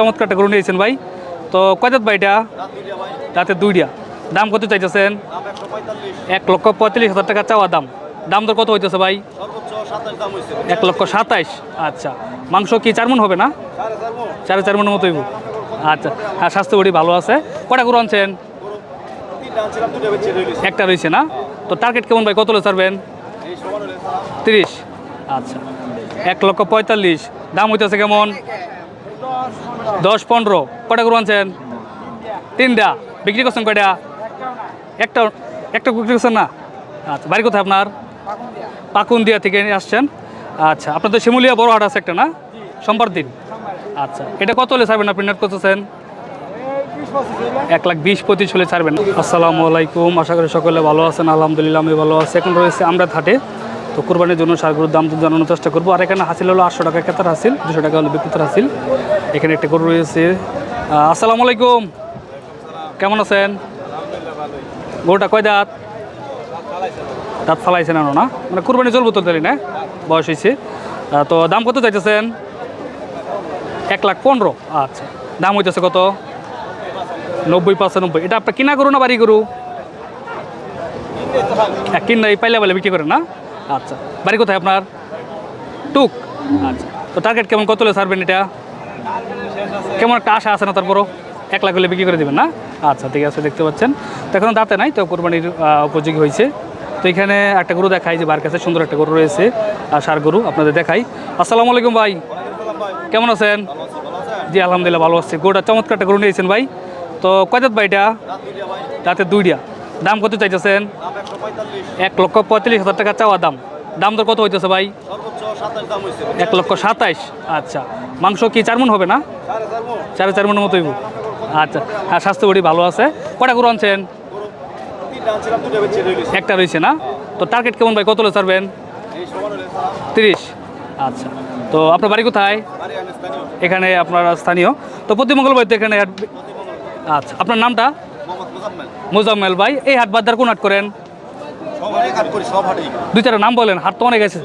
চমৎকার একটা গরু নিয়েছেন ভাই। তো কয় দাঁত ভাই এটা রাতে দুইটা। দাম কত চাইতেছেন? এক লক্ষ পঁয়তাল্লিশ হাজার টাকা চাওয়া দাম। দাম দর কত হইতেছে ভাই? এক লক্ষ সাতাইশ আচ্ছা। মাংস কি চার মন হবে না? সাড়ে চার মনের মতো আচ্ছা। হ্যাঁ স্বাস্থ্য বডি ভালো আছে। কটা গরু আনছেন? একটা রয়েছে না? তো টার্গেট কেমন ভাই? কত হলে ছাড়বেন? তিরিশ। আচ্ছা। এক লক্ষ পঁয়তাল্লিশ। দাম হইতেছে কেমন? দশ পনেরো। কটা গরু আনছেন? তিনটা। বিক্রি করছেন কয়টা? একটা একটা বিক্রি করছেন না? আচ্ছা বাড়ি কোথায় আপনার? পাকুন্দিয়া থেকে আসছেন। আচ্ছা আপনার তো শিমুলিয়া বড় হাট আছে একটা না? সোমবার দিন আচ্ছা এটা কত হলে ছাড়বেন আপনি? নেট করতেছেন? এক লাখ বিশ পঁচিশ হলে ছাড়বেন। আসসালামু আলাইকুম, আশা করি সকলে ভালো আছেন। আলহামদুলিল্লাহ আমি ভালো আছি। এখন রয়েছে আমরা থাটে তো কোরবানির জন্য সারগুলোর দাম জানানোর চেষ্টা করব। আর এখানে হাসিল হলো আটশো টাকা কেতার হাসিল, দুশো টাকা হলো বিক্রেতার হাসিল। এখানে একটা গরু রয়েছে। আসসালামু আলাইকুম। কেমন আছেন? গরুটা কয় দাঁত? দাঁত ফালাইছেন আনো না? মানে কুরবানি চলবো তো তাহলে, না? বয়স হয়েছে। তো দাম কত চাইতেছেন? এক লাখ পনেরো। আচ্ছা দাম হইতেছে কত? নব্বই পঁচানব্বই। এটা আপনার কিনা করু না বাড়ি এক কিনা এই পাইলে পাইলে বিক্রি করেন, না? আচ্ছা বাড়ি কোথায় আপনার? টুক। আচ্ছা তো টার্গেট কেমন? কত হলে ছাড়বেন এটা? কেমন একটা আশা আছে না তারপরও এক লাখ হলে বিক্রি করে দেবেন না? আচ্ছা ঠিক আছে, দেখতে পাচ্ছেন। তো এখন দাঁতে নাই, তো কোরবানির উপযোগী হয়েছে। তো এখানে একটা গরু দেখাই যে বার কাছে সুন্দর একটা গরু রয়েছে আর সার গরু আপনাদের দেখাই। আসসালামু আলাইকুম ভাই। কেমন আছেন? জি, আলহামদুলিল্লাহ ভালো আছি। গরুটা চমৎকার একটা গরু নিয়েছেন ভাই। তো কয় দাঁত ভাই এটা? রাতে দুইটা দাম কত চাইতেছেন? এক লক্ষ পঁয়তাল্লিশ হাজার টাকা চাওয়া দাম। দাম দর কত হইতেছে ভাই? এক লক্ষ সাতাইশ? আচ্ছা। মাংস কি চার মন হবে না? সাড়ে চার মনের মতো আচ্ছা। হ্যাঁ স্বাস্থ্য বডি ভালো আছে। কটা গরু আনছেন? একটা রয়েছে না? তো টার্গেট কেমন ভাই? কত ছাড়বেন? তিরিশ। আচ্ছা। তো আপনার বাড়ি কোথায়? এখানে আপনার স্থানীয়। তো প্রতি মঙ্গলবার তো এখানে আচ্ছা। আপনার নামটা? মোজাম্মেল। ভাই। এই হাট বাদ্দার কোন হাট করেন? দুই চারটা নাম বলেন। হাট তো অনেক আছে।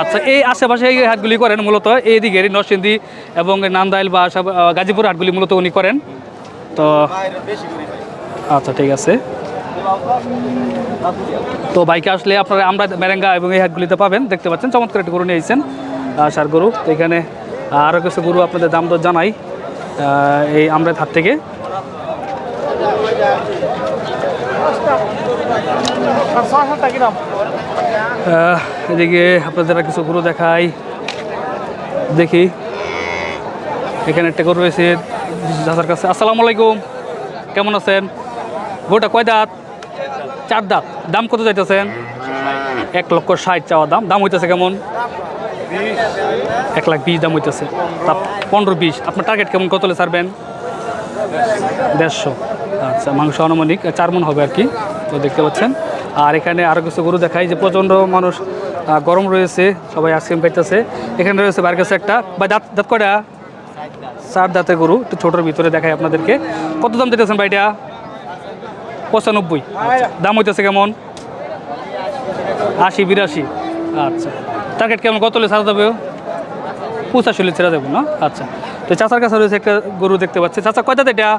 আচ্ছা এই আশেপাশে এই হাটগুলি করেন মূলত এইদিকে নরসিংদী এবং নান্দাইল বা গাজীপুর হাটগুলি মূলত উনি করেন। তো আচ্ছা ঠিক আছে। তো বাইকে আসলে আপনারা আমরা মেরেঙ্গা এবং এই হাটগুলিতে পাবেন দেখতে পাচ্ছেন চমৎকার একটা গরু নিয়ে এসেছেন সার গরু। তো এখানে আরও কিছু গরু আপনাদের দাম দর জানাই এই আমরা হাট থেকে। আহ, এদিকে আপনাদের কিছু গরু দেখাই। দেখি। এখানে একটা গরু রয়েছে দাদার কাছে। আসসালামু আলাইকুম। কেমন আছেন? গরুটা কয় দাঁত? চার দাঁত। দাম কত যাইতেছেন? এক লক্ষ ষাট চাওয়া দাম। দাম হইতেছে কেমন? এক লাখ বিশ দাম হইতেছে। তা পনেরো বিশ। আপনার টার্গেট কেমন? কত ছাড়বেন? দেড়শো। আচ্ছা মাংস আনুমানিক চার মন হবে আর কি। তো দেখতে পাচ্ছেন। আর এখানে আরও কিছু গরু দেখাই যে প্রচণ্ড মানুষ গরম রয়েছে, সবাই আইসক্রিম খাইতেছে। এখানে রয়েছে বার কাছে একটা বা দাঁত দাঁত কয়টা? চার দাঁতের গরু, একটু ছোটোর ভিতরে দেখাই আপনাদেরকে। কত দাম দিতেছেন ভাইটা পঁচানব্বই। দাম হইতেছে কেমন? আশি, বিরাশি। আচ্ছা। টার্গেট কেমন? কত হলে ছাড়া দেবে পঁচাশি হলে ছেড়ে দেবো না? আচ্ছা। তো চাচার কাছে রয়েছে একটা গরু দেখতে পাচ্ছি। চাচা, কয় দাঁত এটা?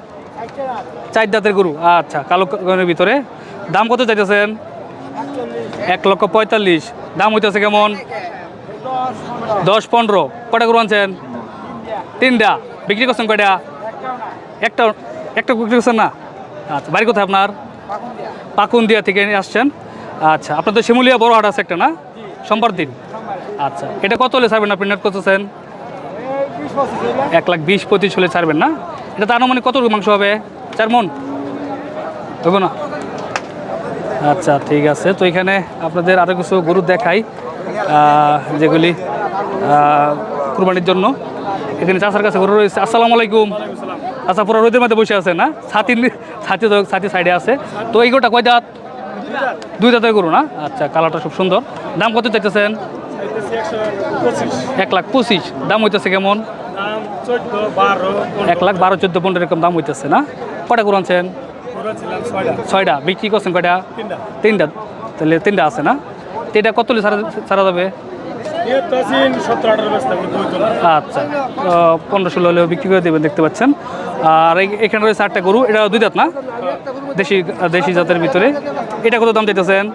চার দাঁতের গরু আচ্ছা কালো গরুর ভিতরে। দাম কত চাইতেছেন? এক লক্ষ পঁয়তাল্লিশ। দাম হইতেছে কেমন? দশ পনেরো। কটা গরু আনছেন? তিনটা। বিক্রি করছেন কয়টা? একটা একটা বিক্রি করছেন না? আচ্ছা বাড়ি কোথায় আপনার? পাকুন্দিয়া থেকে আসছেন। আচ্ছা আপনার তো শিমুলিয়া বড় হাট আছে একটা না? সোমবার দিন। আচ্ছা এটা কত হলে ছাড়বেন আপনি? নেট করতেছেন? এক লাখ বিশ পঁচিশ হলে ছাড়বেন না? এটা তো আনুমানিক কত মাংস হবে? চার মন? হবে না? আচ্ছা ঠিক আছে। তো এখানে আপনাদের আরও কিছু গরু দেখাই যেগুলি কুরবানির জন্য। এখানে চাষার কাছে গরু রয়েছে। আসসালামু আলাইকুম। আচ্ছা পুরো রোদের মধ্যে বসে আছে না? ছাতি ছাতি ছাতি সাইডে আছে। তো এই গরুটা কয় দাঁত দুই দাঁতের গরু না? আচ্ছা কালারটা খুব সুন্দর। দাম কত চাইতেছেন? এক লাখ পঁচিশ। দাম হইতেছে কেমন? এক লাখ বারো চোদ্দ পনেরো এরকম দাম হইতেছে না? কটা গরু আনছেন? ছয়টা। বিক্রি করছেন কয়টা? তিনটা। তাহলে তিনটা আছে না? তো এটা কত হলে ছাড়া ছাড়া যাবে? আচ্ছা। পনেরো ষোলো হলেও বিক্রি করে দেবেন দেখতে পাচ্ছেন। আর এই- এখানে রয়েছে আটটা গরু। এটা দুই দাঁত না? দেশি দেশি জাতের ভিতরে। এটা কত দাম চাইতেছেন?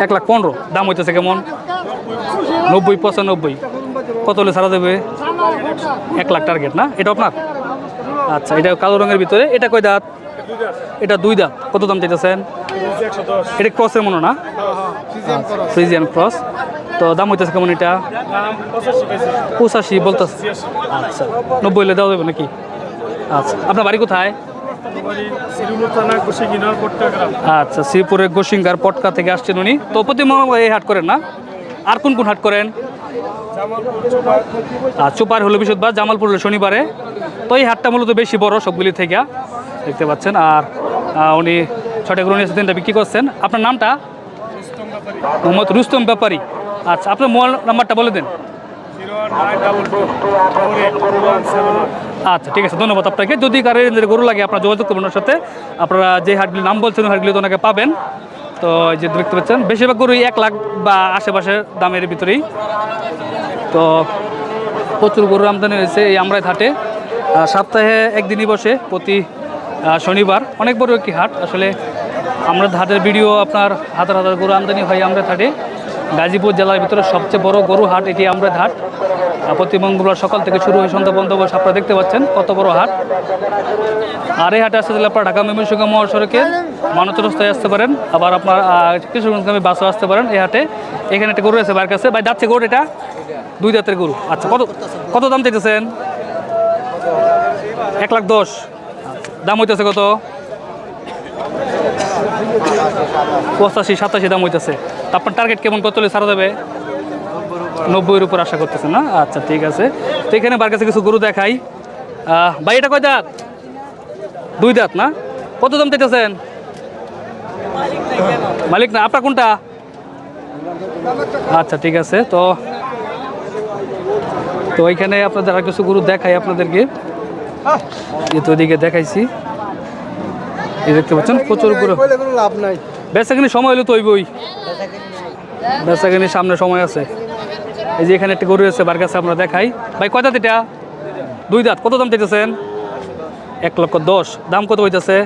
এক লাখ পনেরো। দাম হইতেছে কেমন? নব্বই পঁচানব্বই। কত হলে ছাড়া দেবে এক লাখ টার্গেট না? এটা আপনার? আচ্ছা এটা কালো রঙের ভিতরে। এটা কয় দাঁত? এটা দুই দাঁত। কত দাম চাইতেছেন? এটা ক্রসের মনে না? ফ্রিজিয়ান ক্রস তো দাম হইতেছে কেমন এটা? পঁচাশি বলতেছে। আচ্ছা নব্বই হলে দেওয়া যাবে নাকি? আচ্ছা আপনার বাড়ি কোথায়? আচ্ছা শ্রীপুরের গোসিঙ্গার পটকা থেকে আসছেন উনি। তো প্রতি এই হাট করেন না? আর কোন কোন হাট করেন? চুপার হলো বৃহস্পতিবার জামালপুর হলো শনিবারে। তো এই হাটটা মূলত বেশি বড় সবগুলি থেকে, দেখতে পাচ্ছেন। আর উনি ছটা গরু নিয়ে তিনটা বিক্রি করছেন। আপনার নামটা? মোহাম্মদ রুস্তম ব্যাপারী। আচ্ছা আপনার মোবাইল নাম্বারটা বলে দেন। আচ্ছা ঠিক আছে, ধন্যবাদ আপনাকে। যদি কারও গরু লাগে, আপনার যোগাযোগ করবেন সাথে। আপনারা যে হাটগুলির নাম বলছেন হাটগুলি তো পাবেন। তো এই যে দেখতে পাচ্ছেন, বেশিরভাগ গরুই এক লাখ বা আশেপাশে দামের ভিতরেই। তো প্রচুর গরুর আমদানি হয়েছে এই আমরাই হাটে। সপ্তাহে একদিনই বসে প্রতি শনিবার। অনেক বড় একটি হাট। আসলে আমরা হাটের ভিডিও আপনার হাজার হাজার গরু আমদানি হয় আমরা হাটে গাজীপুর জেলার ভিতরে সবচেয়ে বড় গরু হাট এটি আমরা হাট। প্রতি মঙ্গলবার সকাল থেকে শুরু হয়ে সন্ধ্যা বন্ধ বসে আপনারা দেখতে পাচ্ছেন কত বড় হাট। আর এই হাটে আসতে গেলে আপনার ঢাকা ময়মনসিংহ মহাসড়কে মানচর রাস্তায় আসতে পারেন। আবার আপনার কিশোরগঞ্জগামী বাসও আসতে পারেন এই হাটে। এখানে একটা গরু আছে বাইরের কাছে। ভাই, যাচ্ছে গরু এটা? দুই জাতের গরু। আচ্ছা কত কত দাম চাইতেছেন? এক লাখ দশ। দাম হইতেছে কত? পঁচাশি, সাতাশি দাম হইতেছে। আপনার টার্গেট কেমন? কত ছাড়া যাবে? নব্বইয়ের উপর আশা করতেছেন না? আচ্ছা ঠিক আছে। তো এখানে বার কাছে কিছু গরু দেখাই। ভাই এটা কয় দাঁত? দুই দাঁত না? কত দাম চাইতেছেন? মালিক না আপনার কোনটা? আচ্ছা ঠিক আছে। তো তো ওইখানে আপনাদের আর কিছু গরু দেখাই আপনাদেরকে। তো ওইদিকে দেখাইছি। এই দেখতে পাচ্ছেন প্রচুর গরু। লাভ নাই। সময় হলো তো ওই বই বেচাকিনি সামনে সময় আছে। এই যে এখানে একটা গরু আছে বার কাছে আমরা দেখাই। ভাই কয় দাঁত এটা? দুই দাঁত। কত দাম চাইতেছেন? এক লক্ষ দশ। দাম কত হইতেছে?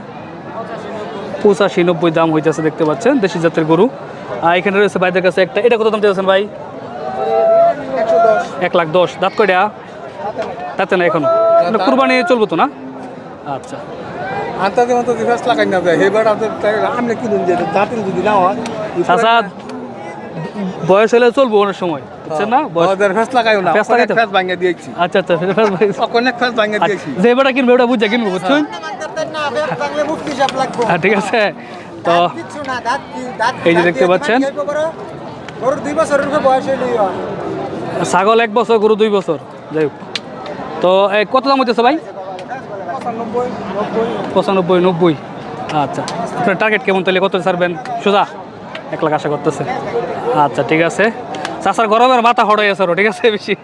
পঁচাশি নব্বই দাম হইতেছে দেখতে পাচ্ছেন দেশি জাতের গরু। আর এখানে রয়েছে ভাইদের কাছে একটা। এটা কত দাম চাইতেছেন ভাই? এক লাখ দশ। দাঁত কয়টা? তাতে না এখন। কুরবানি চলবো তো না? আচ্ছা। বয়স হলে চলবো অনেক সময়। বুঝছেন না? ওদের ফেস লাগাইও না ফেস লাগাইতে- ফেস ভাঙিয়ে দিয়েছি। আচ্ছা আচ্ছা অনেক ফেস ভাঙিয়ে আচ্ছা, দিয়েছি। যে কিনবে ওটা বুঝে কিনবো বুঝছেন? হ্যাঁ ঠিক আছে। তো এই যে দেখতে পাচ্ছেন। ওর দুই বছরের বয়স ছাগল এক বছর গরু দুই বছর। যাই হোক। তো এই কত দাম হইতেছে ভাই? পঁচানব্বই নব্বই। আচ্ছা আপনার টার্গেট কেমন তাহলে? কত ছাড়বেন? সোজা? এক লাখ আশা করতেছে। আচ্ছা ঠিক আছে। চাষার গরমের মাথা হড়াই আছে ঠিক আছে বেশি?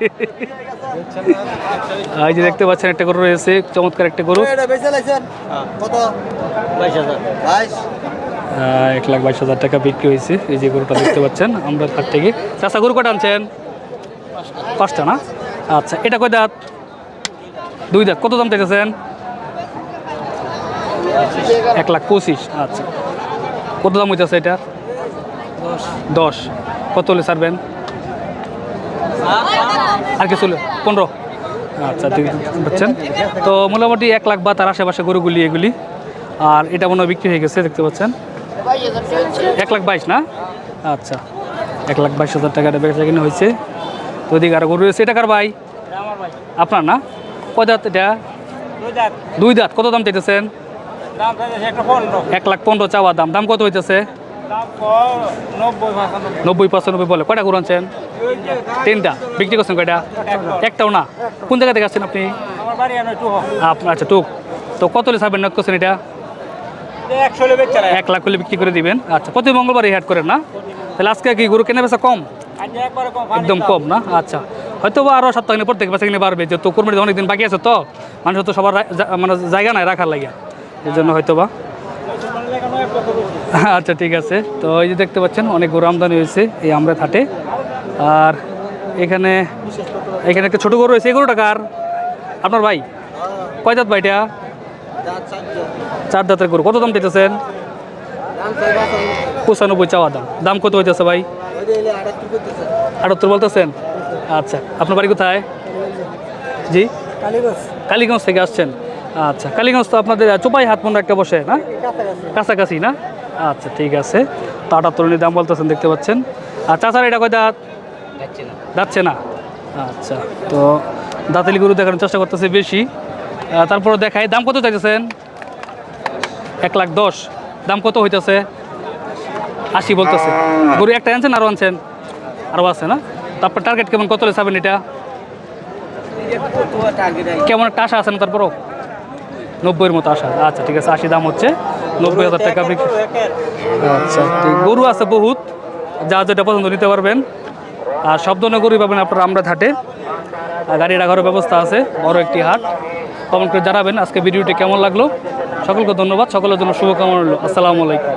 এই যে দেখতে পাচ্ছেন একটা গরু রয়েছে চমৎকার একটা গরু। এটা বেঁচে লাইছেন? কত? বাইশ হাজার। বাইশ? এক লাখ বাইশ হাজার টাকা বিক্রি হয়েছে এই যে গরুটা দেখতে পাচ্ছেন আমরা তার থেকে। চাষা গরু কটা আনছেন? পাঁচটা না? আচ্ছা এটা কয় দাঁত? দুই দাঁত কত দাম চাইতেছেন? এক লাখ পঁচিশ আচ্ছা। কত দাম হইতেছে এটা? দশ। কত হলে ছাড়বেন? আর কিছু পনেরো। আচ্ছা পাচ্ছেন তো মোটামুটি এক লাখ বা তার আশেপাশে গরুগুলি এগুলি। আর এটা মনে হয় বিক্রি হয়ে গেছে দেখতে পাচ্ছেন? এক লাখ বাইশ না? আচ্ছা এক লাখ বাইশ হাজার টাকাটা বেচা কিনে হয়েছে। তো ওদিকে আর গরু রয়েছে। এটা কার ভাই? আপনার না? কয় দাঁত এটা? দুই দাঁত। কত দাম চাইতেছেন? এক লাখ পনেরো চাওয়া দাম। দাম কত হইতেছে? নব্বই পাঁচানব্বই নব্বই পঁচানব্বই বলে। কয়টা গরু আনছেন? তিনটা। বিক্রি করছেন কয়টা? একটাও না। কোন জায়গা থেকে আসছেন আপনি? আপনার আচ্ছা টুক তো কত হলে ছাড়বেন? নক করছেন এটা? এক লাখ হলে বিক্রি করে দিবেন। আচ্ছা প্রতি মঙ্গলবার এই হাট করেন না? তাহলে আজকে কি গরু কেনা বেচা কম একদম কম না? আচ্ছা। হয়তো বা আরও সপ্তাহ কিনে প্রত্যেক বেচা কিনে বাড়বে। যেহেতু কোরবানি অনেক দিন বাকি আছে তো মানুষের তো সবার মানে জায়গা নাই রাখার লাগিয়া। এই জন্য হয়তো বা আচ্ছা ঠিক আছে। তো এই যে দেখতে পাচ্ছেন অনেক গরু আমদানি হয়েছে এই আমরা হাটে আর এখানে এখানে একটা ছোট গরু রয়েছে। গরুটা কার? আপনার ভাই? কয় দাঁত ভাইটা? চার দাঁতের গরু। কত দাম চাইতেছেন? পঁচানব্বই চাওয়া দাম। দাম কত হইতেছে ভাই? আটাত্তর বলতেছেন? আচ্ছা আপনার বাড়ি কোথায়? জি? কালীগঞ্জ। থেকে আসছেন। আচ্ছা কালীগঞ্জ তো আপনাদের চোপাই হাত মনে একটা বসে না? কাছাকাছি না? আচ্ছা ঠিক আছে। তো উনি দাম বলতেছেন দেখতে পাচ্ছেন। আর চাচার এটা কয় দাঁত? যাচ্ছে না। আচ্ছা তো দাঁতালি গরু দেখানোর চেষ্টা করতেছে বেশি। তারপরে দেখাই দাম কত চাইতেছেন? এক লাখ দশ। দাম কত হইতেছে? আশি বলতেছে। গরু একটা আনছেন আরও আনছেন? আরও আছে না? তারপর টার্গেট কেমন? কত চাবেন এটা? কেমন একটা আশা আছে না তারপরও? নব্বইয়ের মতো আশা। আচ্ছা ঠিক আছে আশি দাম হচ্ছে। নব্বই হাজার টাকা বিক্রি। আচ্ছা গরু আছে বহুত যা যেটা পছন্দ নিতে পারবেন। আর সব ধরনের গরু পাবেন আপনারা আমরা ঘাটে। আর গাড়ি রাখারও ব্যবস্থা আছে বড় একটি হাট। কমেন্ট করে জানাবেন আজকে ভিডিওটি কেমন লাগল। সকলকে ধন্যবাদ সকলের জন্য শুভকামনা রইল। আসসালামু আলাইকুম।